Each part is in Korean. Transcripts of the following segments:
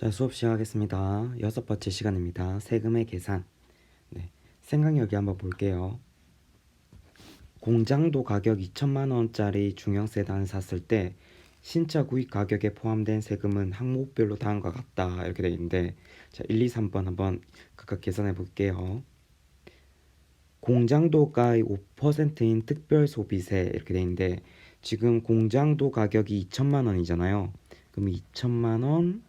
자, 수업 시작하겠습니다. 여섯 번째 시간입니다. 세금의 계산. 네, 생각여기 한번 볼게요. 공장도 가격 2천만 원짜리 중형 세단을 샀을 때 신차 구입 가격에 포함된 세금은 항목별로 다음과 같다 이렇게 되어 있는데 자, 1, 2, 3번 한번 각각 계산해 볼게요. 공장도가의 5%인 특별 소비세 이렇게 되어 있는데 지금 공장도 가격이 2천만 원이잖아요. 그럼 2천만 원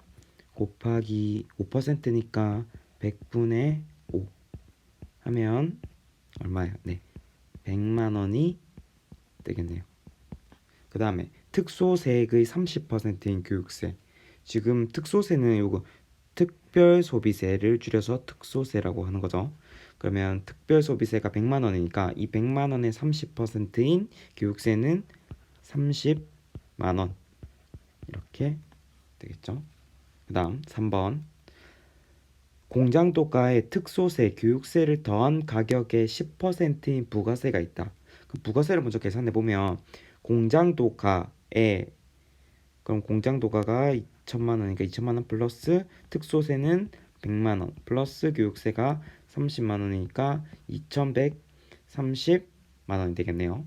곱하기 5%니까 100분의 5 하면 얼마예요? 네. 100만 원이 되겠네요. 그 다음에 특소세액의 30%인 교육세. 지금 특소세는 요거 특별 소비세를 줄여서 특소세라고 하는 거죠. 그러면 특별 소비세가 100만 원이니까 이 100만 원의 30%인 교육세는 30만 원. 이렇게 되겠죠. 그 다음 3번 공장 도가에 특소세, 교육세를 더한 가격의 10%인 부가세가 있다. 그 부가세를 먼저 계산해 보면 공장 도가에 그럼 공장 도가가 2천만 원이니까 2천만 원 플러스 특소세는 100만 원 플러스 교육세가 30만 원이니까 2,130만 원이 되겠네요.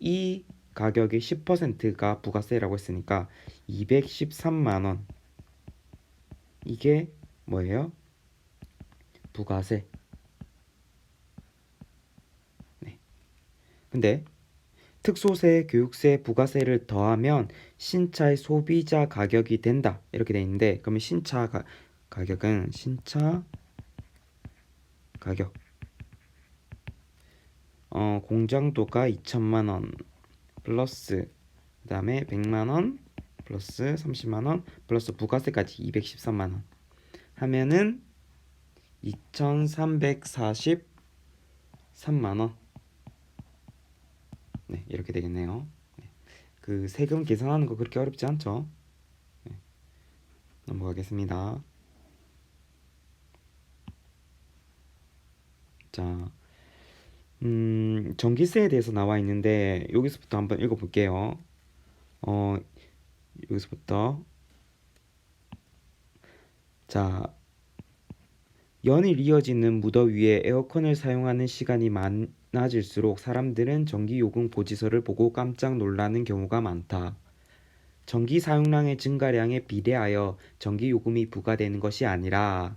이 가격의 10%가 부가세라고 했으니까 213만 원 이게 뭐예요? 부가세. 네. 근데 특소세, 교육세, 부가세를 더하면 신차의 소비자 가격이 된다. 이렇게 돼 있는데 그러면 신차 가, 가격은 신차 가격 어, 공장도가 2천만 원 플러스 그다음에 100만 원 플러스 30만 원 플러스 부가세까지 213만 원 하면은 2,343만 원. 네, 이렇게 되겠네요. 네. 그 세금 계산하는 거 그렇게 어렵지 않죠? 네. 넘어가겠습니다. 자, 음, 전기세에 대해서 나와 있는데 여기서부터 한번 읽어볼게요. 어, 여기서부터 자 연일 이어지는 무더위에 에어컨을 사용하는 시간이 많아질수록 사람들은 전기 요금 고지서를 보고 깜짝 놀라는 경우가 많다. 전기 사용량의 증가량에 비례하여 전기 요금이 부과되는 것이 아니라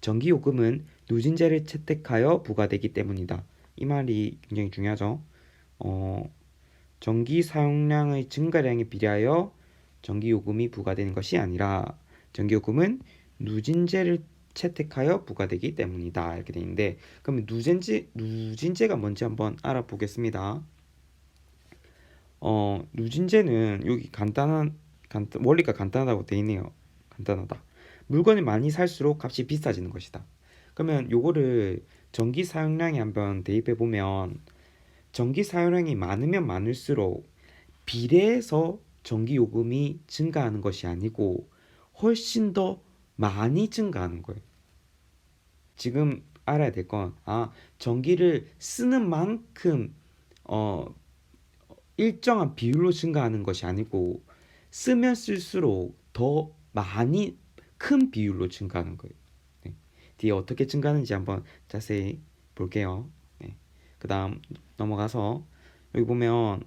전기 요금은 누진제를 채택하여 부과되기 때문이다. 이 말이 굉장히 중요하죠. 어, 전기 사용량의 증가량에 비례하여 전기요금이 부과되는 것이 아니라 전기요금은 누진제를 채택하여 부과되기 때문이다 이렇게 되어 있는데 그러면 누진제 누진제가 뭔지 한번 알아보겠습니다. 어 누진제는 여기 간단한 간단 원리가 간단하다고 되어 있네요. 간단하다. 물건을 많이 살수록 값이 비싸지는 것이다. 그러면 요거를 전기 사용량에 한번 대입해 보면 전기 사용량이 많으면 많을수록 비례해서 전기 요금이 증가하는 것이 아니고 훨씬 더 많이 증가하는 거예요. 지금 알아야 될 건, 아, 전기를 쓰는 만큼, 어, 일정한 비율로 증가하는 것이 아니고, 쓰면 쓸수록 더 많이 큰 비율로 증가하는 거예요. 네. 뒤에 어떻게 증가하는지 한번 자세히 볼게요. 네. 그 다음 넘어가서, 여기 보면,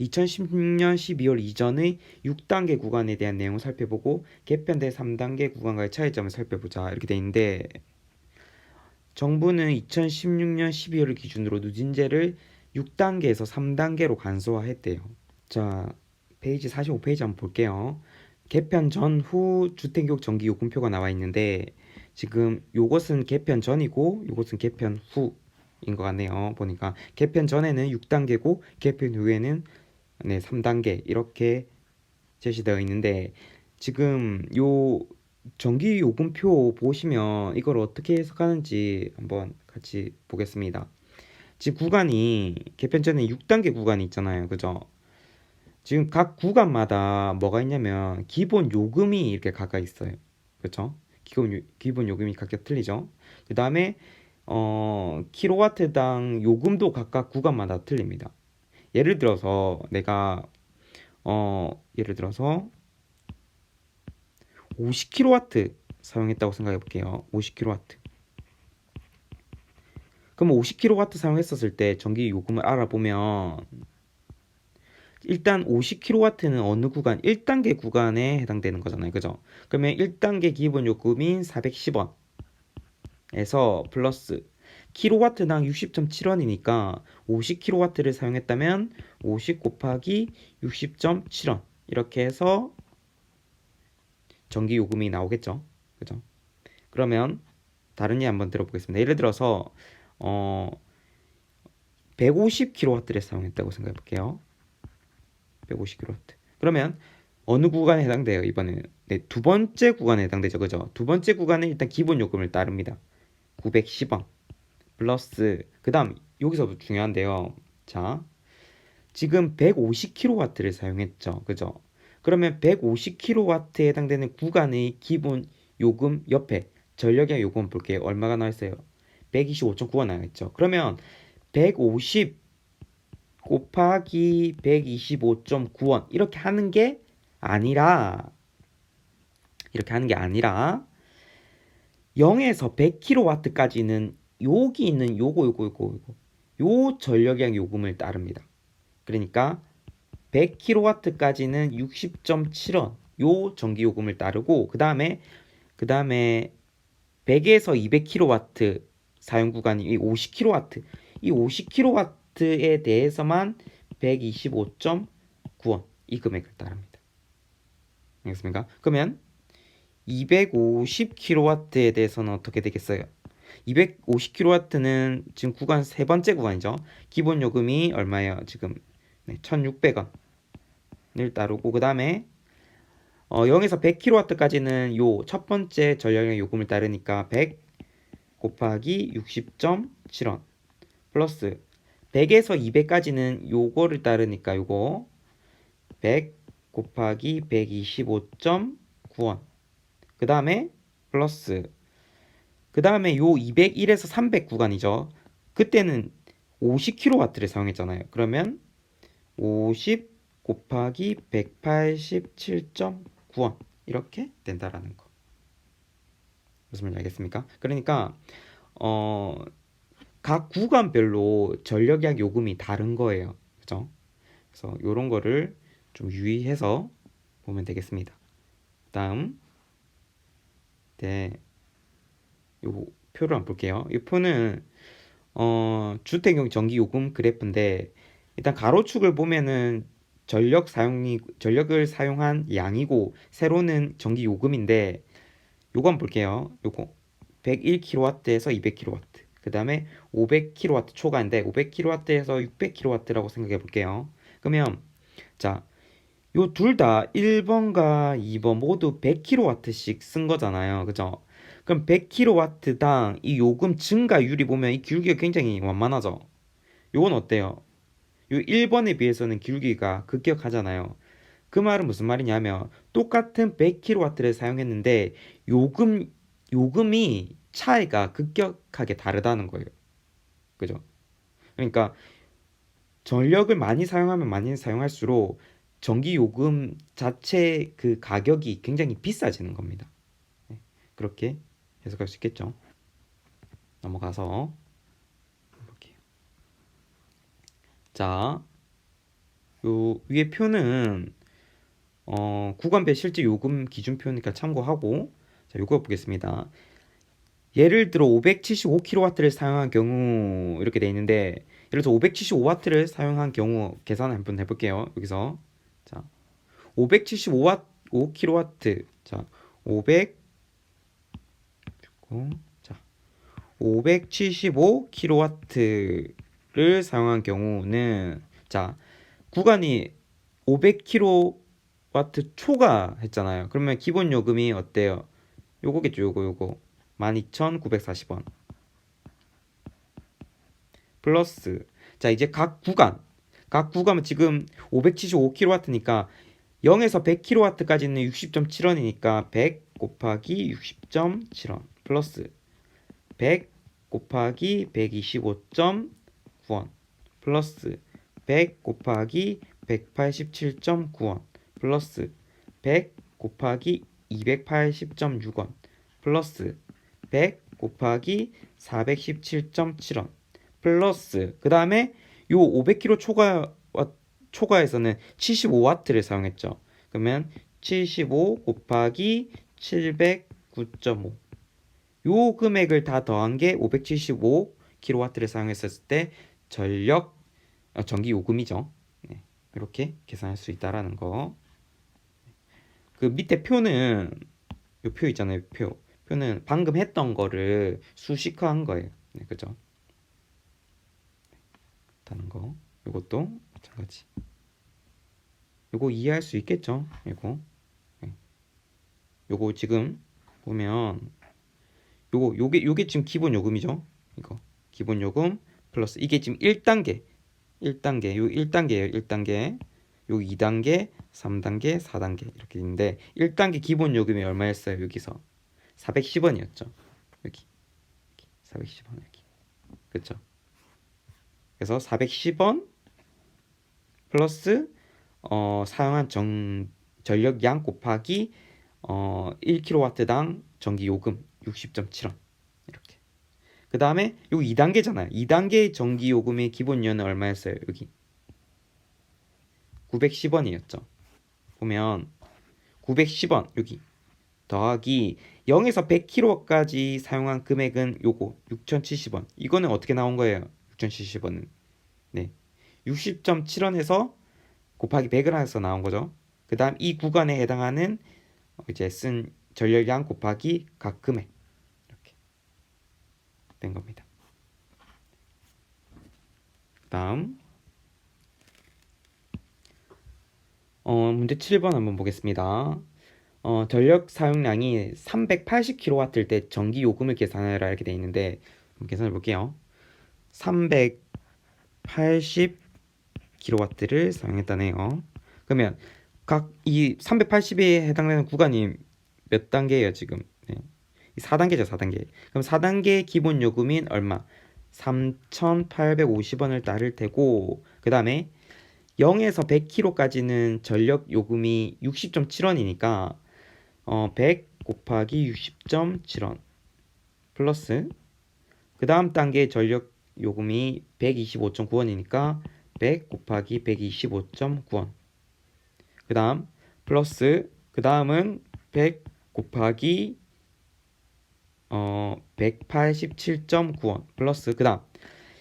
2016년 12월 이전의 6단계 구간에 대한 내용을 살펴보고 개편된 3단계 구간과의 차이점을 살펴보자 이렇게 돼 있는데 정부는 2016년 12월을 기준으로 누진제를 6단계에서 3단계로 간소화했대요. 자, 페이지 45페이지 한번 볼게요. 개편 전후 주택교육 전기 요금표가 나와 있는데 지금 요것은 개편 전이고 요것은 개편 후인 것 같네요. 보니까 개편 전에는 6단계고 개편 후에는 네, 3단계 이렇게 제시되어 있는데 지금 요 전기 요금표 보시면 이걸 어떻게 해석하는지 한번 같이 보겠습니다. 지금 구간이 개편 전에 6단계 구간이 있잖아요. 그죠? 지금 각 구간마다 뭐가 있냐면 기본 요금이 이렇게 각각 있어요. 그렇죠? 기본 요, 기본 요금이 각각 틀리죠. 그다음에 어 킬로와트당 요금도 각각 구간마다 틀립니다. 예를 들어서 내가 어 예를 들어서 50kW 사용했다고 생각해 볼게요. 50kW. 그럼 50kW 사용했었을 때 전기 요금을 알아보면 일단 50kW는 어느 구간? 1단계 구간에 해당되는 거잖아요. 그죠? 그러면 1단계 기본 요금인 410원 에서 플러스 킬로와트당 60.7원이니까 50kW를 사용했다면 50 곱하기 60.7원 이렇게 해서 전기 요금이 나오겠죠. 그죠? 그러면 다른 예 한번 들어보겠습니다. 예를 들어서 어 150kW를 사용했다고 생각해 볼게요. 150kW. 그러면 어느 구간에 해당돼요? 이번에는 네, 두 번째 구간에 해당되죠. 그죠? 두 번째 구간은 일단 기본 요금을 따릅니다. 910원 플러스 그 다음 여기서 중요한데요. 자, 지금 150kW를 사용했죠. 그죠? 그러면 150kW에 해당되는 구간의 기본 요금 옆에 전력의 요금 볼게요. 얼마가? 125.9원 나와 있죠. 그러면 150 곱하기 125.9원 이렇게 하는 게 아니라 이렇게 하는 게 아니라 0에서 100kW까지는 여기 있는 요거 요거 요거 요거 요 전력량 요금을 따릅니다. 그러니까 100kW까지는 60.7원 요 전기 요금을 따르고 그 다음에 그 다음에 100에서 200kW 사용 구간이 이 50kW 이 50kW에 대해서만 125.9원 이 금액을 따릅니다. 알겠습니까? 그러면 250kW에 대해서는 어떻게 되겠어요? 250kW는 지금 구간 세 번째 구간이죠. 기본 요금이 얼마예요? 지금 네, 1,600원을 따르고 그 다음에 어, 0에서 100kW까지는 요 첫 번째 전력량 요금을 따르니까 100 곱하기 60.7원 플러스 100에서 200까지는 요거를 따르니까 요거 100 곱하기 125.9원 그 다음에 플러스 그 다음에 요 201에서 300 구간이죠. 그때는 50kW를 사용했잖아요. 그러면 50 곱하기 187.9원 이렇게 된다라는 거. 무슨 말인지 알겠습니까? 그러니까 어, 각 구간별로 전력약 요금이 다른 거예요. 그죠? 그래서 이런 거를 좀 유의해서 보면 되겠습니다. 다음 네. 요 표를 한번 볼게요. 이 표는 어, 주택용 전기 요금 그래프인데 일단 가로축을 보면은 전력 사용이 전력을 사용한 양이고 세로는 전기 요금인데 요거 한번 볼게요. 요거 101kW에서 200kW. 그다음에 500kW 초과인데 500kW에서 600kW라고 생각해 볼게요. 그러면 자, 요 둘 다 1번과 2번 모두 100kW씩 쓴 거잖아요. 그죠? 그럼 100kW당 이 요금 증가율이 보면 이 기울기가 굉장히 완만하죠. 요건 어때요? 요 1번에 비해서는 기울기가 급격하잖아요. 그 말은 무슨 말이냐면 똑같은 100kW를 사용했는데 요금 요금이 차이가 급격하게 다르다는 거예요. 그죠? 그러니까 전력을 많이 사용하면 많이 사용할수록 전기 요금 자체 그 가격이 굉장히 비싸지는 겁니다. 네, 그렇게 해석할 수 있겠죠. 넘어가서 볼게요. 자, 요 위에 표는 어, 구간별 실제 요금 기준표니까 참고하고 자, 요거 보겠습니다. 예를 들어 575kW를 사용한 경우 이렇게 돼 있는데 예를 들어 575W를 사용한 경우 계산 한번 해볼게요. 여기서 자 575W 5kW 자 500 자 575kW를 사용한 경우는 자 구간이 500kW 초과 했잖아요. 그러면 기본 요금이 어때요? 요거겠죠. 요거 요거 12,940원. 플러스 자 이제 각 구간 각 구간은 지금 575kW니까 0에서 100kW까지는 60.7원이니까 100 곱하기 60.7원 플러스 100 곱하기 125.9원 플러스 100 곱하기 187.9원 플러스 100 곱하기 280.6원 플러스 100 곱하기 417.7원 플러스 그 다음에 요 500kg 초과 와- 초과에서는 75와트를 사용했죠. 그러면 75 곱하기 709.5. 요 금액을 다 더한 게 575kW를 사용했었을 때 전력 어, 전기 요금이죠. 네, 이렇게 계산할 수 있다라는 거. 그 밑에 표는 요 표 있잖아요. 표. 표는 방금 했던 거를 수식화한 거예요. 네, 그죠? 다는 거. 요것도 마찬가지. 요거 이해할 수 있겠죠? 요거. 네. 요거 지금 보면 요거 요게 요게 지금 기본 요금이죠. 이거. 기본 요금 플러스 이게 지금 1단계. 1단계. 요 1단계예요. 1단계. 요 2단계, 3단계, 4단계 이렇게 있는데 1단계 기본 요금이 얼마였어요? 여기서 410원이었죠. 여기. 여기 410원 여기. 그렇죠? 그래서 410원 플러스 어, 사용한 정 전력량 곱하기 어, 1kW당 전기 요금 60.7원 이렇게. 그 다음에 요 2단계잖아요. 2단계 전기 요금의 기본료는 얼마였어요? 여기 910원이었죠. 보면 910원 여기 더하기 0에서 100kW까지 사용한 금액은 요거 6,070원. 이거는 어떻게 나온 거예요? 6,070원은 네 60.7원에서 곱하기 100을 해서 나온 거죠. 그 다음 이 구간에 해당하는 어, 이제 쓴 전력량 곱하기 각 금액 된 겁니다. 그 다음 어, 문제 7번 한번 보겠습니다. 어, 전력 사용량이 380kW일 때 전기 요금을 계산하라 이렇게 돼 있는데 계산해 볼게요. 380kW를 사용했다네요. 그러면 각 이 380에 해당되는 구간이 몇 단계예요, 지금? 네. 이 4단계죠, 4단계. 그럼 4단계 기본 요금인 얼마? 3,850원을 따를 테고 그다음에 0에서 100kg까지는 전력 요금이 60.7원이니까 어, 100 곱하기 60.7원 플러스 그 다음 단계 전력 요금이 125.9원이니까 100 곱하기 125.9원 그 다음 플러스 그 다음은 100 곱하기 어 187.9원 플러스 그 다음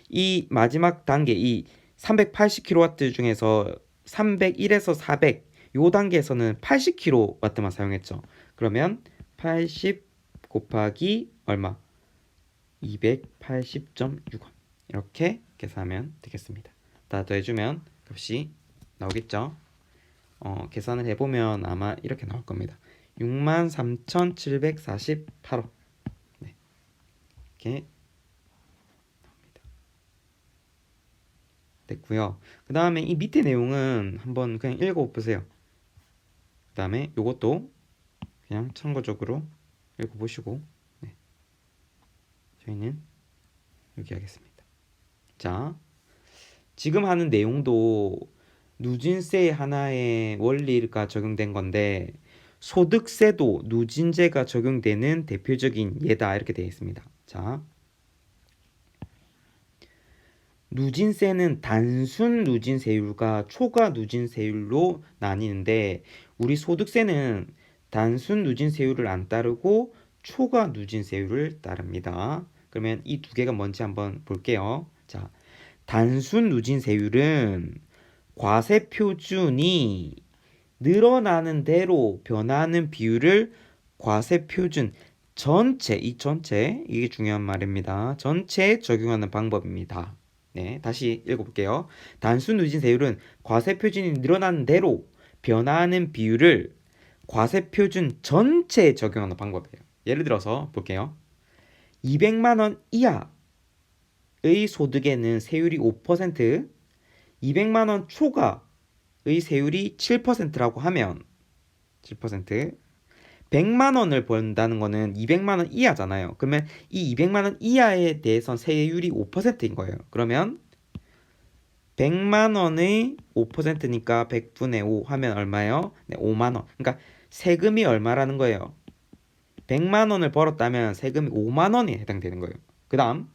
이 마지막 단계 이 380kW 중에서 301에서 400 요 단계에서는 80kW만 사용했죠. 그러면 80 곱하기 얼마? 280.6원 이렇게 계산하면 되겠습니다. 다 더해주면 값이 나오겠죠. 어, 계산을 해보면 아마 이렇게 나올 겁니다. 63,748원 네. 이렇게 됐고요. 그 다음에 이 밑에 내용은 한번 그냥 읽어보세요. 그 다음에 이것도 그냥 참고적으로 읽어보시고 네. 저희는 여기 하겠습니다. 자, 지금 하는 내용도 누진세 하나의 원리가 적용된 건데 소득세도 누진제가 적용되는 대표적인 예다 이렇게 되어 있습니다. 자, 누진세는 단순 누진세율과 초과 누진세율로 나뉘는데 우리 소득세는 단순 누진세율을 안 따르고 초과 누진세율을 따릅니다. 그러면 이 두 개가 뭔지 한번 볼게요. 자, 단순 누진세율은 과세 표준이 늘어나는 대로 변하는 비율을 과세 표준 전체 이 전체 이게 중요한 말입니다. 전체에 적용하는 방법입니다. 네, 다시 읽어볼게요. 단순 누진세율은 과세 표준이 늘어나는 대로 변화하는 비율을 과세 표준 전체에 적용하는 방법이에요. 예를 들어서 볼게요. 200만 원 이하의 소득에는 세율이 5%, 200만 원 초과의 세율이 7%라고 하면 7%, 100만 원을 번다는 거는 200만 원 이하잖아요. 그러면 이 200만 원 이하에 대해서 세율이 5%인 거예요. 그러면 100만 원의 5%니까 100분의 5 하면 얼마예요? 네, 5만 원. 그러니까 세금이 얼마라는 거예요? 100만 원을 벌었다면 세금이 5만 원에 해당되는 거예요. 그다음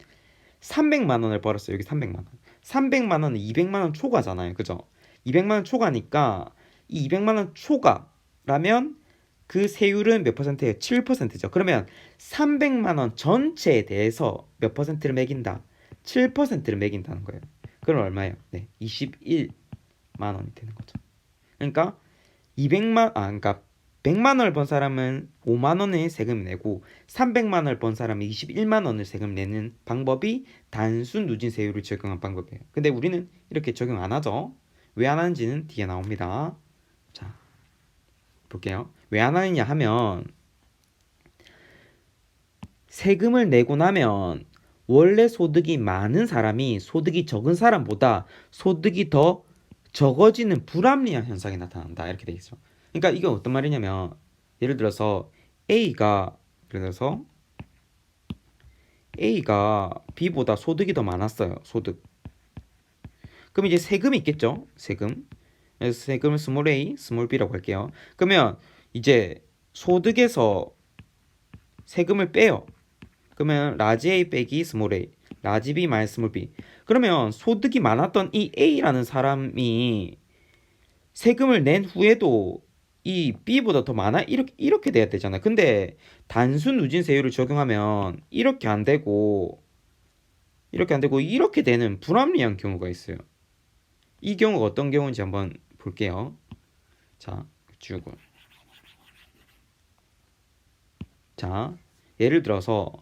300만 원을 벌었어요. 여기 300만 원. 300만 원은 200만 원 초과잖아요. 그죠? 200만 원 초과니까 이 200만 원 초과라면 그 세율은 몇 퍼센트예요? 7%죠. 그러면 300만 원 전체에 대해서 몇 퍼센트를 매긴다? 7%를 매긴다는 거예요. 그럼 얼마예요? 네, 21만 원이 되는 거죠. 그러니까 200만 아 그러니까 100만 원을 번 사람은 5만 원의 세금 내고 300만 원을 번 사람이 21만 원을 세금 내는 방법이 단순 누진 세율을 적용한 방법이에요. 근데 우리는 이렇게 적용 안 하죠. 왜 안 하는지는 뒤에 나옵니다. 자, 볼게요. 왜 안 하느냐 하면 세금을 내고 나면 원래 소득이 많은 사람이 소득이 적은 사람보다 소득이 더 적어지는 불합리한 현상이 나타난다. 이렇게 되겠죠. 그러니까 이게 어떤 말이냐면 예를 들어서 A가 예를 들어서 A가 B보다 소득이 더 많았어요. 소득. 그럼 이제 세금이 있겠죠? 세금. 세금을 스몰 a, 스몰 b라고 할게요. 그러면 이제 소득에서 세금을 빼요. 그러면 라지 a 빼기 스몰 a, 라지 b 마이너스 스몰 b. 그러면 소득이 많았던 이 a라는 사람이 세금을 낸 후에도 이 b보다 더 많아 이렇게 이렇게 돼야 되잖아. 근데 단순 누진세율을 적용하면 이렇게 안 되고 이렇게 안 되고 이렇게 되는 불합리한 경우가 있어요. 이 경우가 어떤 경우인지 한번 볼게요. 자, 쭉. 자, 예를 들어서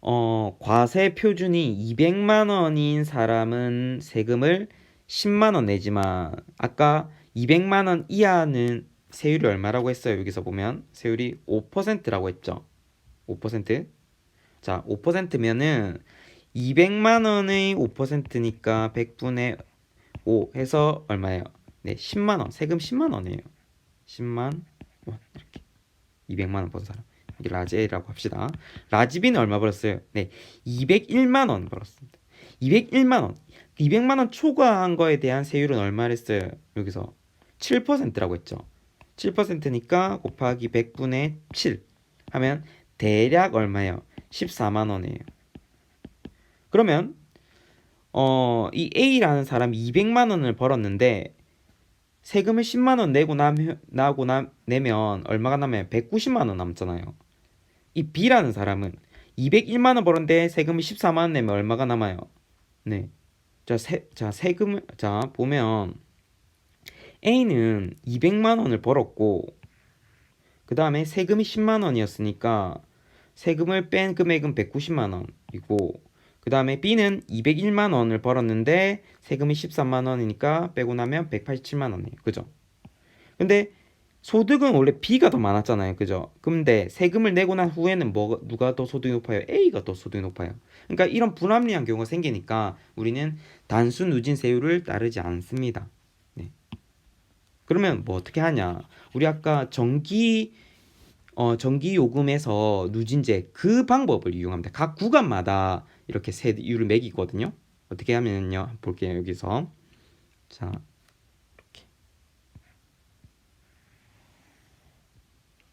어, 과세 표준이 200만 원인 사람은 세금을 10만 원 내지만 아까 200만 원 이하는 세율이 얼마라고 했어요? 여기서 보면 세율이 5%라고 했죠. 5%. 자, 5%면은 200만 원의 5%니까 100분의 5 해서 얼마예요? 네, 10만 원. 세금 10만 원이에요. 10만 원 이렇게. 200만 원번 사람. 이게 라지 A라고 합시다. 라지 B는 얼마 벌었어요? 네, 201만 원 벌었습니다. 201만 원. 200만 원 초과한 거에 대한 세율은 얼마랬어요? 여기서 7%라고 했죠. 7%니까 곱하기 100분의 7 하면 대략 얼마예요? 14만 원이에요. 그러면 어, 이 A라는 사람이 200만 원을 벌었는데 세금을 10만 원 내고 남, 나고 남, 내면 얼마가 남아요? 190만 원 남잖아요. 이 B라는 사람은 201만 원 벌었는데 세금을 14만 원 내면 얼마가 남아요? 네. 자, 세, 자, 세금을 자, 보면 A는 200만 원을 벌었고 그 다음에 세금이 10만 원이었으니까 세금을 뺀 금액은 190만 원이고 그 다음에 B는 201만 원을 벌었는데 세금이 13만 원이니까 빼고 나면 187만 원이에요. 그죠? 근데 소득은 원래 B가 더 많았잖아요. 그죠? 근데 세금을 내고 난 후에는 뭐 누가 더 소득이 높아요? A가 더 소득이 높아요. 그러니까 이런 불합리한 경우가 생기니까 우리는 단순 누진 세율을 따르지 않습니다. 네. 그러면 뭐 어떻게 하냐? 우리 아까 전기 어, 전기 요금에서 누진제 그 방법을 이용합니다. 각 구간마다 이렇게 세율을 매기거든요. 어떻게 하면요? 볼게요. 여기서 자 이렇게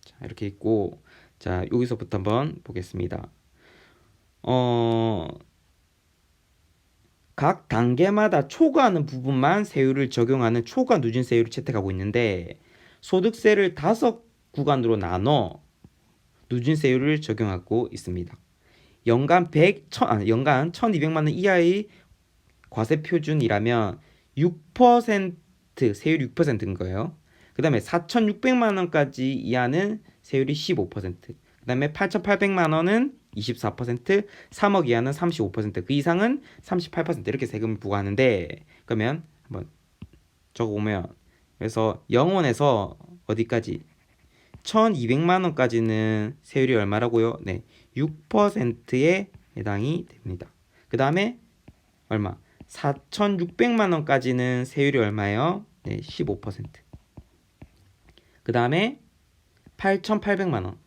자 이렇게 있고 자 여기서부터 한번 보겠습니다. 어. 각 단계마다 초과하는 부분만 세율을 적용하는 초과 누진 세율을 채택하고 있는데 소득세를 다섯 구간으로 나눠 누진세율을 적용하고 있습니다. 연간 100, 천, 아, 연간 1200만 원 이하의 과세 표준이라면 6% 세율 6%인 거예요. 그 다음에 4,600만 원까지 이하는 세율이 15%. 그 다음에 8,800만 원은 24%, 3억 이하는 35%, 그 이상은 38% 이렇게 세금을 부과하는데 그러면 한번 적어 보면 그래서 영원에서 어디까지 1,200만 원까지는 세율이 얼마라고요? 네, 6%에 해당이 됩니다. 그 다음에 얼마? 4,600만 원까지는 세율이 얼마예요? 네, 15%. 그 다음에 8,800만 원.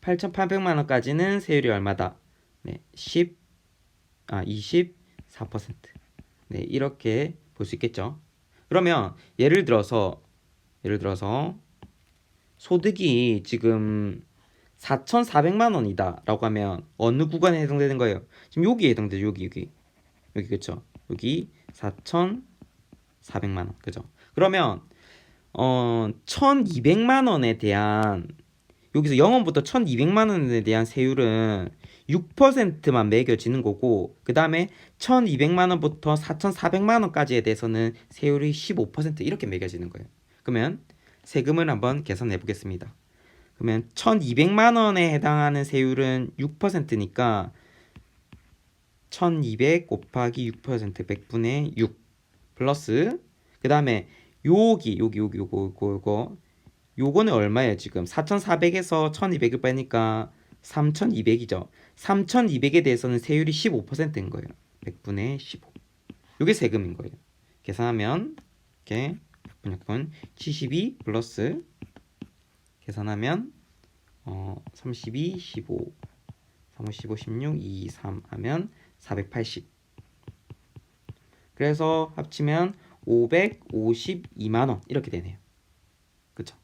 8,800만 원까지는 세율이 얼마다? 네, 10, 아, 24%. 네, 이렇게 볼 수 있겠죠. 그러면 예를 들어서, 예를 들어서 소득이 지금 4,400만 원이다 라고 하면 어느 구간에 해당되는 거예요? 지금 여기에 해당되죠. 여기 여기 여기 그렇죠. 여기 4,400만 원 그죠? 그러면 어 1,200만 원에 대한 여기서 0원부터 1,200만 원에 대한 세율은 6%만 매겨지는 거고 그 다음에 1,200만 원부터 4,400만 원까지에 대해서는 세율이 15% 이렇게 매겨지는 거예요. 그러면 세금을 한번 계산해 보겠습니다. 그러면 1,200만 원에 해당하는 세율은 6%니까 1,200 곱하기 6% 100분의 6 플러스 그 다음에 여기 여기 여기 요거 요거 요거. 요거는 얼마예요 지금? 4,400에서 1,200을 빼니까 3,200이죠. 3,200에 대해서는 세율이 15%인 거예요. 100분의 15 요게 세금인 거예요. 계산하면 이렇게 100분 6분 72 플러스 계산하면 어 32 15 3 15 16 2 3 하면 480 그래서 합치면 552만 원 이렇게 되네요. 그쵸?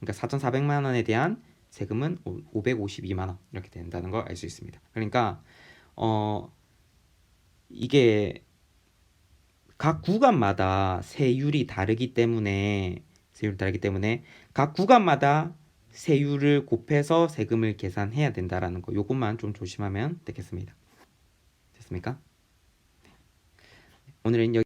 그러니까 4,400만 원에 대한 세금은 552만 원 이렇게 된다는 걸 알 수 있습니다. 그러니까 어 이게 각 구간마다 세율이 다르기 때문에 세율이 다르기 때문에 각 구간마다 세율을 곱해서 세금을 계산해야 된다라는 거 요것만 좀 조심하면 되겠습니다. 됐습니까? 오늘은 여기